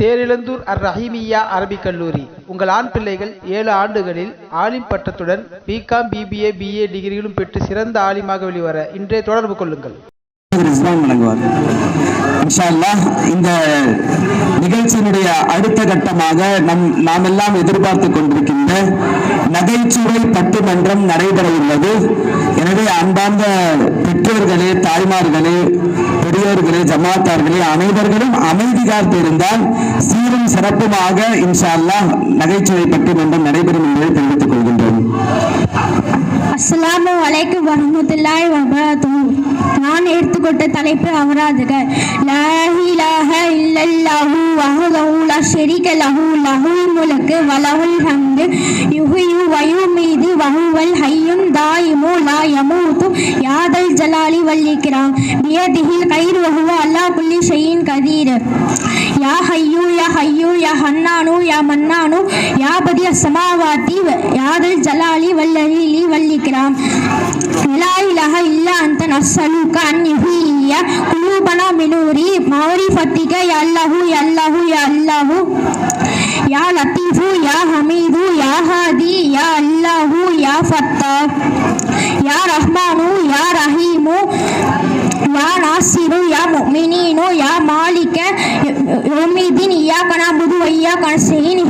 தேரிழந்தூர் அர் ரஹீமியா அரபிக் கல்லூரி. உங்கள் ஆண் பிள்ளைகள் ஏழு ஆண்டுகளில் ஆலிம் பட்டத்துடன் பிகாம் பிபிஏ பிஏ டிகிரிகளும் பெற்று சிறந்த ஆலிமாக வெளிவர இன்றே தொடர்பு கொள்ளுங்கள். இந்த நிகழ்ச்சியினுடைய அடுத்த கட்டமாக நம் நாம் எல்லாம் எதிர்பார்த்து கொண்டிருக்கின்ற நகைச்சுவை பட்டிமன்றம் நடைபெற உள்ளது. எனவே அன்பார்ந்த பெற்றோர்களே தாய்மார்களே பெரிய ஜமாத்தார்களே அனைவர்களும் அமைதி காத்து இருந்தால் சீரும் சிறப்புமாக இன்ஷா அல்லாஹ் நகைச்சுவை பட்டிமன்றம் நடைபெறும் என்பதை தெரிவித்துக் கொள்கின்றோம். அஸ்ஸலாமு அலைக்கும் வரஹ்மத்துல்லாஹி வபரகாத்துஹு. நான் எடுத்துக்கொண்ட தலைப்பு அமராதுக லாஹிலாக இல்லல்லாஹு வஹ்தஹு லா ஷரீக லஹு. லஹுல் முல்கு வ லஹுல் ஹம்து. யுஹ்யி வ யுமீது வ ஹுவல் தாயிமு லா யமூது யாதல் ஜலாலி வல் இக்ராம். பியதிஹில் கைர் வஹுவ அல்லா அலா குல்லி ஷைஇன் கதீர். யா ஹையு யா ஹையு யா ஹன்னானு யா மன்னானு. யா பதி அஸ்ஸமாவாத்தி யாதல் ஜலாலி வல்லலீலி வல்லிக்ராம் லா இலாஹ இல்லா அந்த நஸ்அலுக அன் யுஹிய குலூபனா மினூரி மாரிஃபத்திக யா அல்லாஹு யா அல்லாஹு யா அல்லாஹு யா லத்தீஃபு யா ஹமீது யா ஹாதி யா அல்லாஹு யா ஃபத்தார் யா ரஹ்மானு யா ரஹீமு யா நாசிரு யா முக்மினீனு யா மாலிக்க யோமிதின் இய்யாக நஅபுது வ இய்யாக நஸ்தஈன்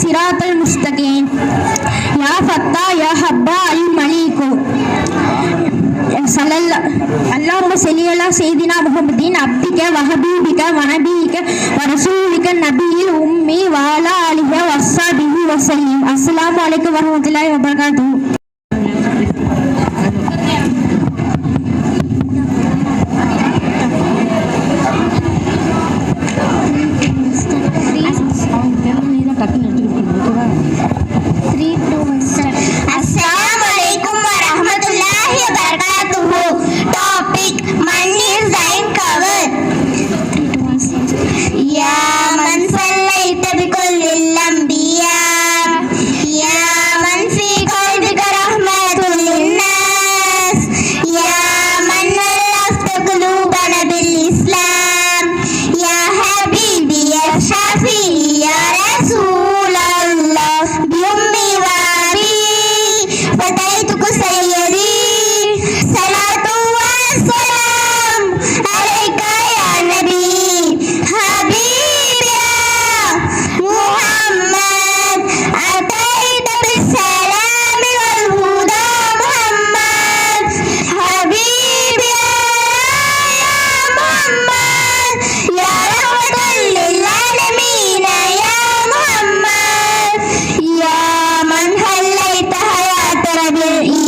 சிராத்தல் ஸிராத்தல் யா ஃபத்தா யா ஹப்பா அல் மலீகு சல்லல்ல அல்லாஹும்ம ஸல்லி அலா சையதினா அப்திக வ ஹபீபிக வ நபியில் உம்மி வாலா அலா ஆலிஹி வ அஸ்ஸாபிஹி வ ஸல்லிம் அஸ்ஸலாமு அலைக்கும் வரஹ்மத்துல்லாஹி வ Yeah. Yeah.